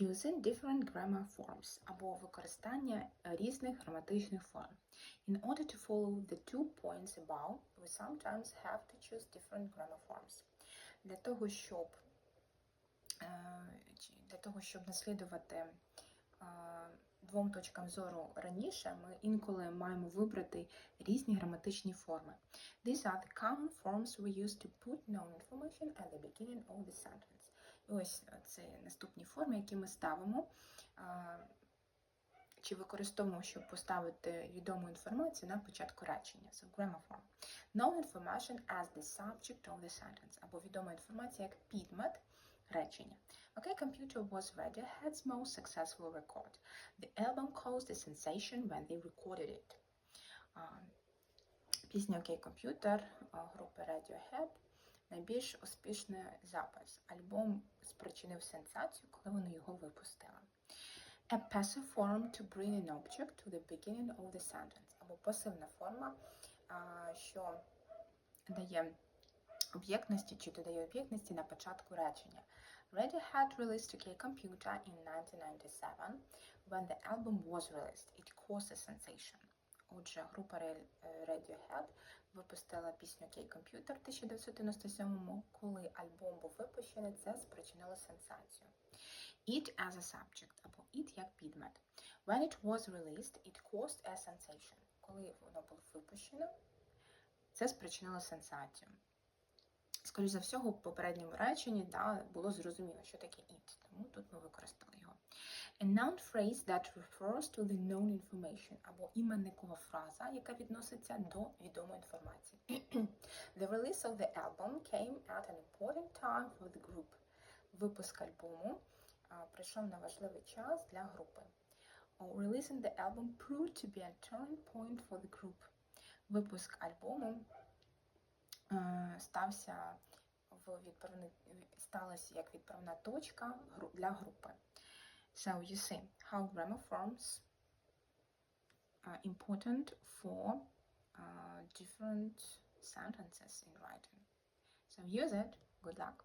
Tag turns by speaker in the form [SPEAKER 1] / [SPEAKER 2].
[SPEAKER 1] Using different grammar forms або використання різних граматичних форм. In order to follow the two points above, we sometimes have to choose different grammar forms. Для того, щоб е, для того, щоб наслідувати е, двом точкам зору раніше, ми інколи маємо вибрати різні граматичні форми. These are the common forms we use to put known information at the beginning of the sentence. Ось е, це наступні форми, які ми ставимо чи використовуємо, щоб поставити відому інформацію на початку речення. So grammar form. Known information as the subject of the sentence. Або відома інформація як підмет речення. Okay, computer was Radiohead's most successful record. The album caused a sensation when they recorded it. Пісня «Окей, комп'ютер» групи Radiohead найбільш успішний запис. Альбом спричинив сенсацію, коли вони його випустили. A passive form to bring an object to the beginning of the sentence. Або пасивна форма, що дає об'єктності чи додає об'єктності на початку речення. Radiohead released OK Computer in 1997. When the album was released, it caused a sensation. Отже, група е, Radiohead випустила пісню Computer в 1997 коли альбом був випущений, це спричинило сенсацію. It as a subject, або it як підмет. When it was released, it caused a sensation. Коли воно було випущено, це спричинило сенсацію. Скоріше за всього, в попередньому реченні да, було зрозуміло, що таке it, тому тут ми використали його. A noun phrase that refers to the known information, або іменникова фраза, яка відноситься до відомої інформації. the release of the album came at an important time for the group. Випуск альбому прийшов на важливий час для групи. Releasing the album proved to be a turning point for the group. Випуск альбому стався в відправни... сталася як відправна точка для групи. So you see how grammar forms are important for uh, different sentences in writing. So use it. Good luck.